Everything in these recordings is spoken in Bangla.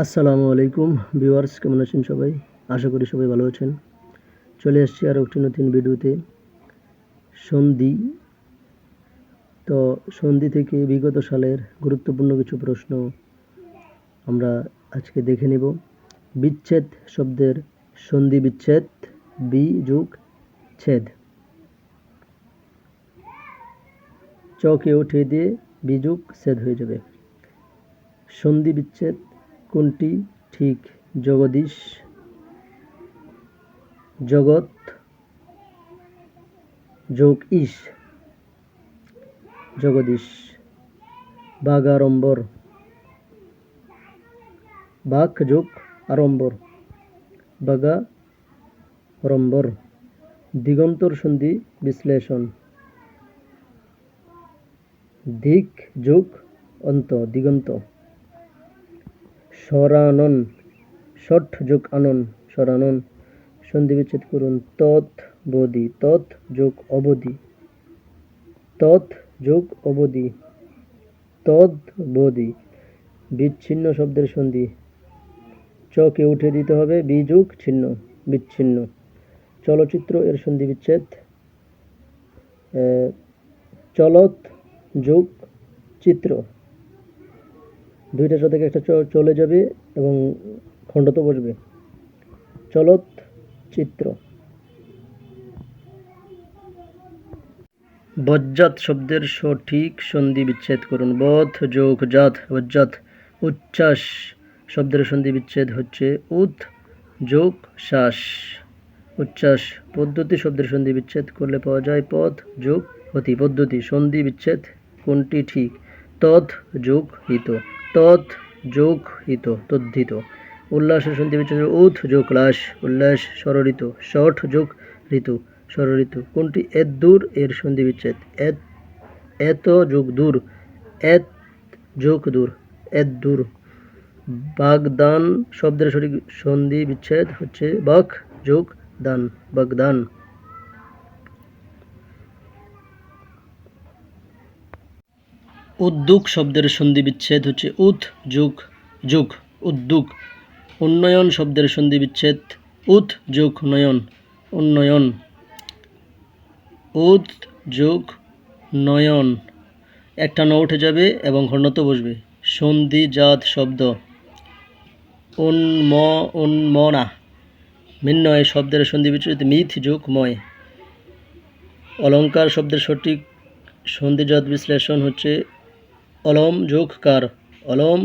আসসালামু আলাইকুম, ভিউয়ার্স, কেমন আছেন সবাই? আশা করি সবাই ভালো আছেন। চলে আসছি আরও একটি নতুন ভিডিওতে। সন্ধি। তো সন্ধি থেকে বিগত সালের গুরুত্বপূর্ণ কিছু প্রশ্ন আমরা আজকে দেখে নেব। বিচ্ছেদ শব্দের সন্ধি বিচ্ছেদ, বি যুগ ছেদ। চকে উঠিয়ে দিয়ে বিযুগ ছেদ হয়ে যাবে। সন্ধি বিচ্ছেদ কোনটি? ঠিক, জগদীশ। জগৎ। যোগ ইস জগদীশ। বাগাড়ম্বর বাঘ যোগ আড়ম্বর। বাগা রম্বর দিগন্তর সন্ধি বিশ্লেষণ। দিক যোগ অন্ত, দিগন্ত। সরানন ষট যোগ আনন সরানন সন্ধি বিচ্ছেদ করুন, তৎ বদি তৎ যোগ অবধি, তৎ যোগ অবধি তদ বদি বিচ্ছিন্ন শব্দের সন্ধি চকে উঠে দিতে হবে, বিযোগ ছিন্ন, বিচ্ছিন্ন, চলচ্চিত্র এর সন্ধি বিচ্ছেদ চলত যোগ চিত্র দুইটার সাথে একটা চ- চলে যাবে এবং খণ্ডত বসবে। চলত চিত্র। বজ্জাত শব্দের সঠিক সন্ধি বিচ্ছেদ করুন। বধ, যোগ, জাত বজ্জাত উচ্ছ্বাস শব্দের সন্ধি বিচ্ছেদ হচ্ছে উদ যোগ, শ্বাস। উচ্ছ্বাস পদ্ধতি শব্দের সন্ধি বিচ্ছেদ করলে পাওয়া যায় পথ যোগ হতি পদ্ধতি সন্ধি বিচ্ছেদ কোনটি ঠিক? তদ যোগ, হিত। তৎ যোগ হিত, তদ্ধিত। উল্লাস সন্ধি বিচ্ছেদ উৎ যোগ লাস উল্লাস স্বরঋত ষঠ যোগ ঋতু স্বরঋতু কোনটি? এত দূর, এর সন্ধি বিচ্ছেদ। এত এত যোগ দূর, এত যোগ দূর, এত দূর। বাগদান শব্দের সঠিক সন্ধি বিচ্ছেদ হচ্ছে বাক যোগ দান, বাগদান। উদ্যোগ শব্দের সন্ধি বিচ্ছেদ হচ্ছে উদ যোগ, যুগ উদ্যোগ উন্নয়ন শব্দের সন্ধি বিচ্ছেদ উদ যোগ, নয়ন, উন্নয়ন। উদ যোগ, নয়ন। একটা ন উঠে যাবে এবং ঘনত্ব বসবে। সন্ধি জাত শব্দ। উন্ম, উন্মনা। মিন্নয় শব্দের সন্ধি বিচ্ছেদ মিথ, যোগ, ময়। অলঙ্কার শব্দের সঠিক সন্ধিজাত বিশ্লেষণ হচ্ছে অলম যোগ কার, অলম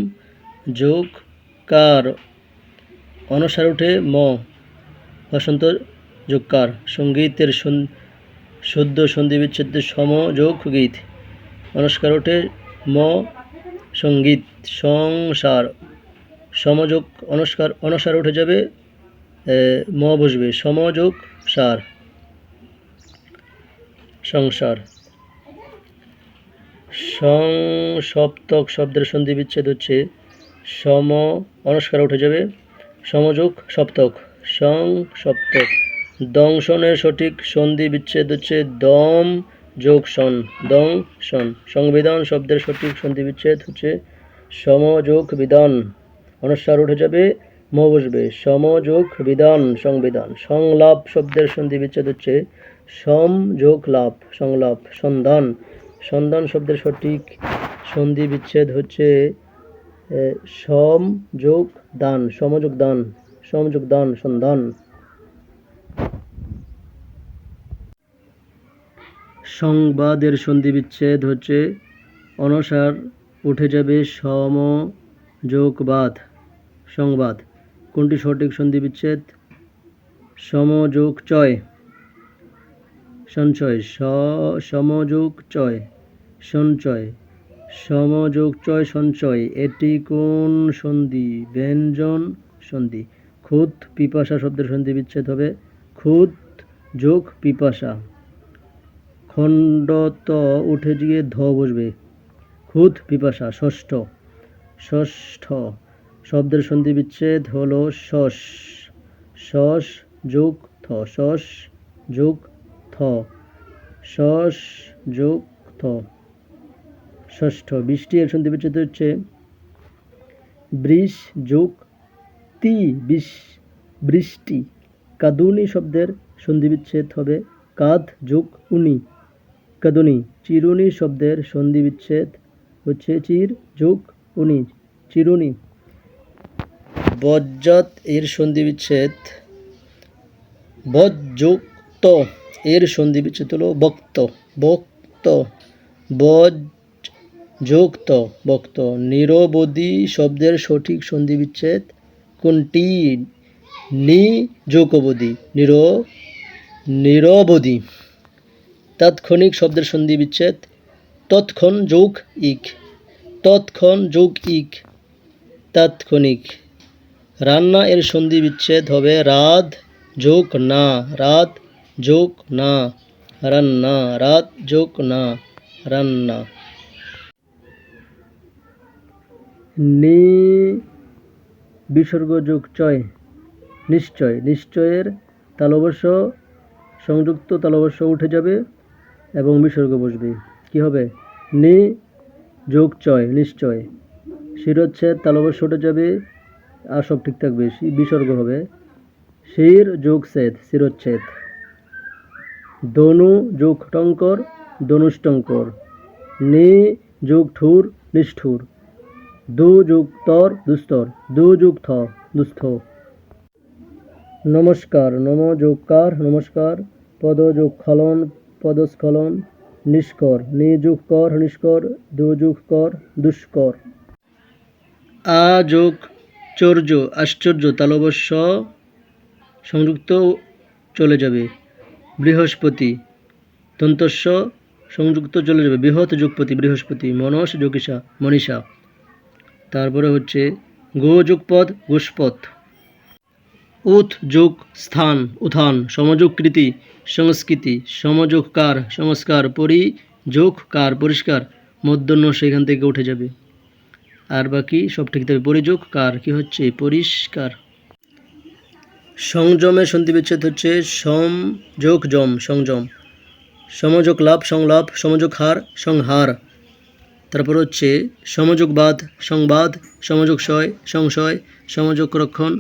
যোগ কার অনসার উঠে ম, বসন্ত যোগ কার, সঙ্গীতের শুদ্ধ সন্ধি সম যোগ গীত অনুষ্কার উঠে ম, সংগীত সংসার সমযোগ অনুষ্কার অনুসার উঠে যাবে ম বসবে সমযোগ সার, সংসার। সংসপ্তক শব্দের সন্ধি বিচ্ছেদ হচ্ছে সম অনুষ্কার উঠে যাবে। সমযোগ, সপ্তক। সংসপ্তক দংশনের সঠিক সন্ধি বিচ্ছেদ হচ্ছে দম, যোগ সন। দং সন। সংবিধান শব্দের সঠিক সন্ধি বিচ্ছেদ হচ্ছে সমযোগ বিধান। অনুস্বার উঠে যাবে, ম বসবে। সমযোগ বিধান, সংবিধান। সংলাপ শব্দের সন্ধি বিচ্ছেদ হচ্ছে সম যোগ লাভ, সংলাপ, সন্ধান। সন্ধান শব্দের সঠিক সন্ধি বিচ্ছেদ হচ্ছে সম যোগ দান সমযোগ দান সমযোগ দান, সন্ধান। সংবাদের সন্ধি বিচ্ছেদ হচ্ছে, অনসার উঠে যাবে সম যোগবাদ সংবাদ, কোনটি সঠিক সন্ধি বিচ্ছেদ? সমযোগ চয়। সঞ্চয় সমযোগ চয়। সঞ্চয় সমযোগ চয় সঞ্চয়, এটি কোন সন্ধি? ব্যঞ্জন সন্ধি। খুদ পিপাসা শব্দের সন্ধি বিচ্ছেদ হবে। খুদ যোগ পিপাসা। খণ্ডত উঠে গিয়ে ধ বসবে। খুদ পিপাসা, ষষ্ঠ। ষষ্ঠ শব্দের সন্ধি বিচ্ছেদ হলো শস শস যোগ থ। শস যোগ থ। শস যোগ থ। ষষ্ঠ বৃষ্টি এর সন্ধি বিচ্ছেদ হচ্ছে। বৃষ যোগ তি বিষ বৃষ্টি কাদুনি শব্দের সন্ধি বিচ্ছেদ হবে। কাদ যোগ উনি কাদুনি চিরুনি শব্দের সন্ধি বিচ্ছেদ হচ্ছে চির যোগ উনি চিরুনি। বজ্জাত এর সন্ধি বিচ্ছেদ। বজ্যুক্ত এর সন্ধি বিচ্ছেদ হলো বক্ত। বক্ত। বজ যুক্ত, বক্ত, নিরবধি শব্দের সঠিক সন্ধি বিচ্ছেদ কোনটি? নি, যোগবধি, নির, নিরবধি। তাৎক্ষণিক শব্দের সন্ধি বিচ্ছেদ তৎক্ষণ যোগ ইক, তৎক্ষণ যোগ ইক, তাৎক্ষণিক। রান্না এর সন্ধি বিচ্ছেদ হবে রাত, যোগ না, রাত, যোগ না, রান্না, রাত, যোগ না, রান্না। নি বিসর্গ যোগ চয় নিশ্চয়, নিশ্চয়ের তালবস্য সংযুক্ত তালবস্য উঠে যাবে এবং বিসর্গ বসবে। কি হবে? নি যোগ চয় নিশ্চয়। শিরোচ্ছেদ তালবস্য উঠে যাবে, আর সব ঠিক থাকবে। বিসর্গ হবে। শির যোগ ছেদ শিরোচ্ছেদ। দনু যোগ টঙ্কর দনুষ্টঙ্কর। নি যোগ ঠুর নিষ্ঠুর। দু যোগ তর দুস্তর দু যোগ থ দুস্থ। নমস্কার নম যোগ কার নমস্কার। পদ যোগ খলন পদস্খলন, নিষ্কর নি যোগ কর নিষ্কর দু যোগ কর দুষ্কর। আ যোগ চর্য, আশ্চর্য তালবস্য সংযুক্ত চলে যাবে। বৃহস্পতি, দন্তস্য, সংযুক্ত চলে যাবে। বৃহৎ যোগপতি বৃহস্পতি, মনস যোগিষা মনীষা। তারপরে হচ্ছে গো যুগপদ গোষ্পথ উৎ, যোগ, স্থান, উত্থান সমযোগকৃতি সংস্কৃতি, সমযোগকার, সংস্কার, পরি, যোগকার, পরিষ্কার মধ্যন্য সেখান থেকে উঠে যাবে। আর বাকি সব ঠিক থাকবে। পরিযোগ কার কি হচ্ছে? পরিষ্কার। সংযমের সন্ধি বিচ্ছেদ হচ্ছে সম যোগ জম সংযম। সমযোগ লাভ সংলাভ সমযোগ হার, সংহার। তারপর হচ্ছে সমযোগবাদ সংবাদ সমযোগ শয় সংশয় সমযোগ রক্ষণ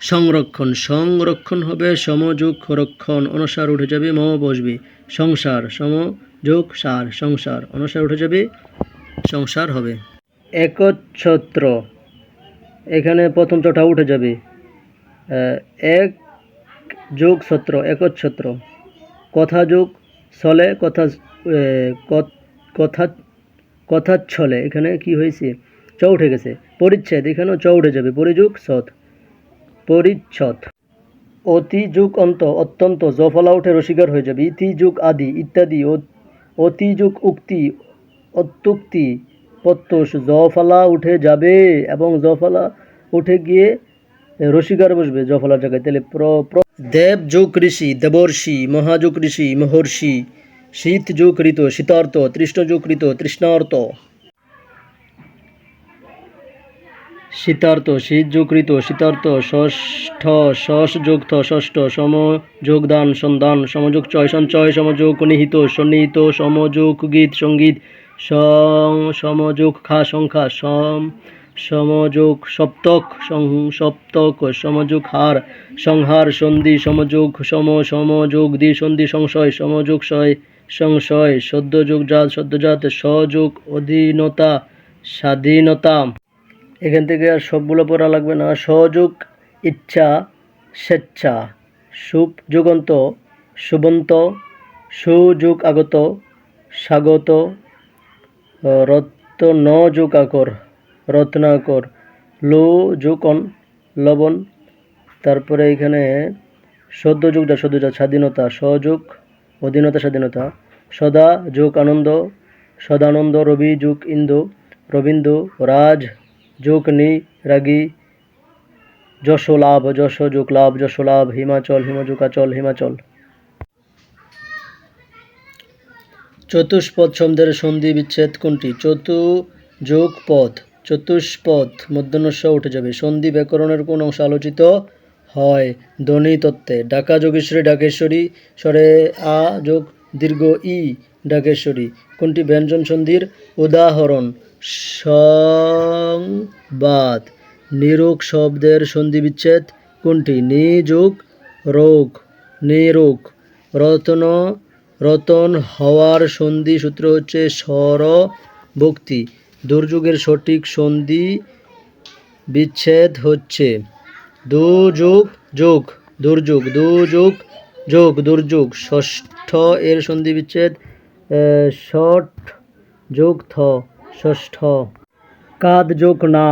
সংরক্ষণ। সংরক্ষণ হবে সমযোগ রক্ষণ অনুসার উঠে যাবে ম বসবে। সংসার সমযোগ সার সংসার অনুসার উঠে যাবে সংসার হবে। একচ্ছত্র। এখানে প্রথম চটা উঠে যাবে। এক যোগ ছত্র একচ্ছত্র। কথা যোগ ছলে কথা আহ, ক- কথা কথাচ্ছলে এখানে কি হয়েছে? চ উঠে গেছে। পরিচ্ছেদ। এখানেও চ উঠে যাবে। পরিযুগ সৎ। পরিচ্ছদ। অতি যুগ অন্ত, অত্যন্ত জফলা উঠে রসিকার হয়ে যাবে। ইতি যুগ আদি, ইত্যাদি অতি যুগ উক্তি, অত্যুক্তি, প্রত্যুষ জফলা উঠে যাবে এবং জফলা উঠে গিয়ে রসিকার বসবে জফলার জায়গায়। তাহলে প্র- দেব যোগ ঋষি, দেবর্ষি, মহাযোগ ঋষি, মহর্ষি শীত যোগ ঋত শীতার্থ তৃষ্ণ যোগ ঋত তৃষ্ণার্থ শীতার্থ শীত যোগৃত শীতার্থ ষষ্ঠ ষষ্ঠ যোগথ ষষ্ঠ সম যোগদান সন্ধান সমযোগ চয় সঞ্চয় সমযোগ নিহিত সন্নিহিত সমযোগ গীত সংগীত সমযোগ খা সংখ্যা সম সমযোগ সপ্তক সপ্তক সমযোগ হার সংহার সন্ধি সমযোগ সম সমযোগ দ্বি সন্ধি সংশয় সমযোগ শয় সংশয় সদ্যযুগ জাত সদ্যজাত সযোগ, অধীনতা স্বাধীনতা এখান থেকে আর সবগুলো পড়া লাগবে না। সহযোগ ইচ্ছা, স্বেচ্ছা, সুপ যুগন্ত, সুবন্ত, সুযোগ আগত, স্বাগত, রত্ন যোগ আকর রত্নাকর লো অন, লবণ। তারপরে এখানে সদ্য যুগটা সদ্যজা স্বাধীনতা সহযোগ অধীনতা, স্বাধীনতা। সদা যোগ আনন্দ, সদানন্দ, রবি যুগ ইন্দু রবীন্দ্র রাজ যোগ নি, রাগী। যশ লাভ, যশ যোগ লাভ, যশ লাভ, হিমাচল হিমযুকাচল হিমাচল। চতুষ্পদ শব্দের সন্ধি বিচ্ছেদ কোনটি? চতু যোগ পথ, চতুষ্পদ মধ্যনস্য উঠে যাবে। সন্ধি ব্যাকরণের কোন অংশ আলোচিত হয়। ধ্বনি তত্ত্বে ডাকা যোগেশ্বরী ডাকেশ্বরী স্বরে আ যোগ দীর্ঘ ই ডাকেশ্বরী কোনটি ব্যঞ্জন সন্ধির? উদাহরণ, সংবাদ। নিরোগ শব্দের সন্ধি বিচ্ছেদ কোনটি নিযোগ রোগ। নিরোগ, রতন রতন হওয়ার সন্ধি সূত্র হচ্ছে স্বর ভক্তি। দুর্যোগের সঠিক সন্ধি বিচ্ছেদ হচ্ছে দুযোগ, যোগ, দুর্যোগ, দুযোগ, যোগ, দুর্যোগ, ষষ্ঠ এর সন্ধি বিচ্ছেদ ষট, যোগ, থ, ষষ্ঠ। কাদ, যোগ, না।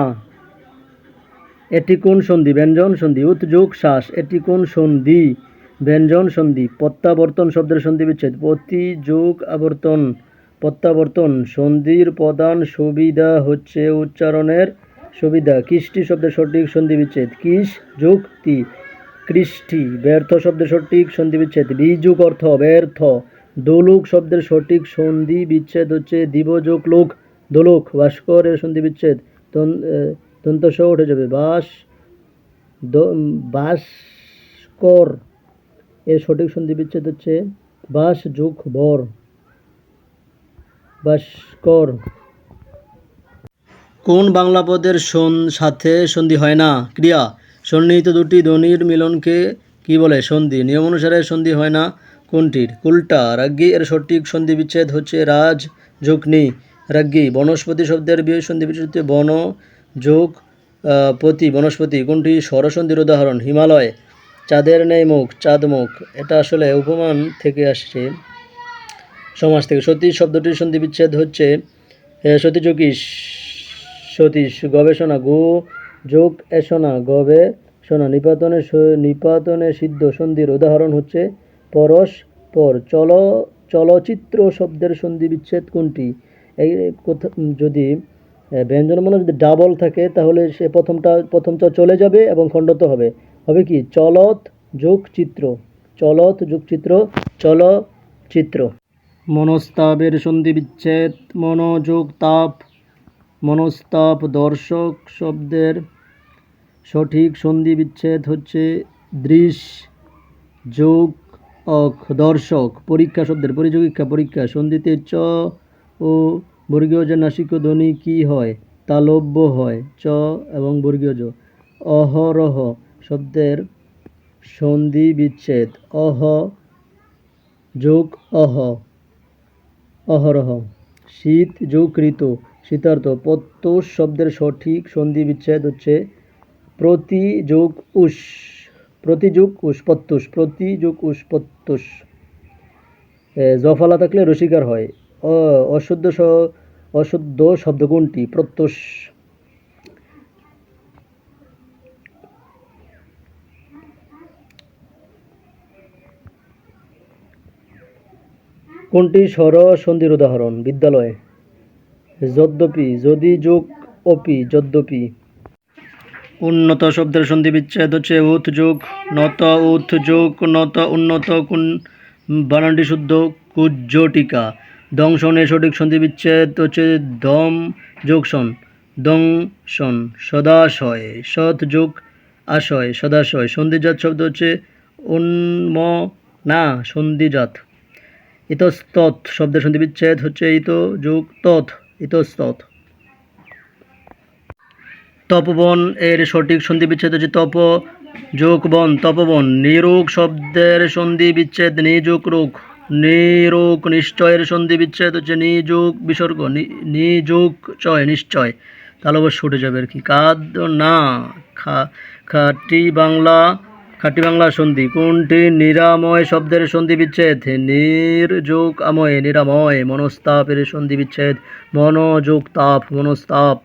এটি কোন সন্ধি? ব্যঞ্জন সন্ধি, উত, যোগ, শ্বাস। এটি কোন সন্ধি? ব্যঞ্জন সন্ধি, প্রত্যাবর্তন শব্দের সন্ধি বিচ্ছেদ। প্রতি যোগ আবর্তন, প্রত্যাবর্তন, সন্ধির প্রধান সুবিধা হচ্ছে উচ্চারণের সুবিধা কৃষ্টি শব্দের সঠিক সন্ধি বিচ্ছেদ কিস যুক্তি কৃষ্টি ব্যর্থ শব্দের সঠিক সন্ধি বিচ্ছেদ বিযোগ অর্থ ব্যর্থ দোলুক শব্দের সঠিক সন্ধি বিচ্ছেদ হচ্ছে দিবযোগ লোক দোলক ভাস্কর এর সন্ধি বিচ্ছেদ তন- আহ, দন্তস উঠে যাবে বাস বাসকর এর সঠিক সন্ধি বিচ্ছেদ হচ্ছে বাস যোগ বর বাসকর কোন বাংলা পদের সন- সাথে সন্ধি হয় না? ক্রিয়া, সন্নিহিত দুটি ধ্বনির মিলনকে কি বলে? সন্ধি। নিয়ম অনুসারে সন্ধি হয় না কোনটির? কুলটা রাজ্ঞী এর সঠিক সন্ধি বিচ্ছেদ হচ্ছে রাজ যোগ নি রাজ্ঞী বনস্পতি শব্দের বিয়ে সন্ধি বিচ্ছেদ বন, যোগ পতি, বনস্পতি। কোনটি? স্বরসন্ধির উদাহরণ, হিমালয়। চাঁদের ন্যায় মুখ চাঁদ মুখ এটা আসলে উপমান থেকে আসছে সমাজ থেকে। সতী শব্দটির সন্ধি বিচ্ছেদ হচ্ছে সতীযোগী সতীশ গবেষণা গো, যোগ এসনা গবেষণা নিপাতনে নিপাতনে সিদ্ধ সন্ধির উদাহরণ হচ্ছে, পরশ, পর, চল চলচ্চিত্র শব্দের সন্ধি বিচ্ছেদ কোনটি? এই যদি ব্যঞ্জনমালা যদি ডাবল থাকে, তাহলে সে প্রথমটা প্রথমটা চলে যাবে এবং খণ্ডত হবে। হবে কি? চলত যোগ চিত্র, চলত যোগ চিত্র, চলচিত্র। মনস্তাবের সন্ধি বিচ্ছেদ, মনোযোগ তাপ মনস্তাপ দর্শক শব্দের সঠিক সন্ধি বিচ্ছেদ হচ্ছে দৃশ, যোগ অক দর্শক। পরীক্ষা শব্দের পরিযোগিকা পরীক্ষা সন্ধিতে চ ও বর্গীয় যে নাসিক ধ্বনি কি হয়? তালব্য হয়। চ এবং বর্গীয় জ অহরহ শব্দের সন্ধি বিচ্ছেদ। অহ, যোগ, অহ। অহরহ। শীত, যোগ, ঋতু। শীতার্থ প্রত্যুষ শব্দের সঠিক সন্ধি বিচ্ছেদ হচ্ছে প্রতি যোগ উষ প্রতি যোগ উষ প্রত্যুষ প্রতি যোগ উষ প্রত্যুষ জফলা থাকলে রসিকার হয়। অশুদ্ধ অশুদ্ধ শব্দ কোনটি? প্রত্যুষ। কোনটি স্বর সন্ধির উদাহরণ? বিদ্যালয়। যদ্যপি, যদি যোগ অপি, যদ্যপি। উন্নত শব্দের সন্ধি বিচ্ছেদ হচ্ছে উৎ যোগ, নত উৎ যোগ, নত উন্নত কোন, বানানটি শুদ্ধ কুজ্জটিকা। দংশনের সঠিক সন্ধি বিচ্ছেদ হচ্ছে দম যোগসন দংশন সদাশয় সৎ যোগ আশয় সদাশয় সন্ধিজাত শব্দ হচ্ছে উন্ম না সন্ধিজাত। ইতস্তৎ শব্দের সন্ধি বিচ্ছেদ হচ্ছে ইত যোগ তৎ। ইতস্তৎ তপবন এর সঠিক সন্ধি বিচ্ছেদ হচ্ছে তপ যোগ বন, তপবন। নিরোগ শব্দের সন্ধি বিচ্ছেদ, নিযোগ রোগ। নিরোগ নিশ্চয়ের সন্ধি বিচ্ছেদ হচ্ছে নিযোগ বিসর্গ নিযোগ চয়, নিশ্চয়। তাহলে অবশ্য উঠে যাবে আর কি। কাদ না খা, খাটি বাংলা খাটি বাংলা সন্ধি, কোনটি নিরাময় শব্দের সন্ধি বিচ্ছেদ? নির্যোগ আময়, নিরাময় মনস্তাপের সন্ধি বিচ্ছেদ। মনোযোগ তাপ, মনস্তাপ।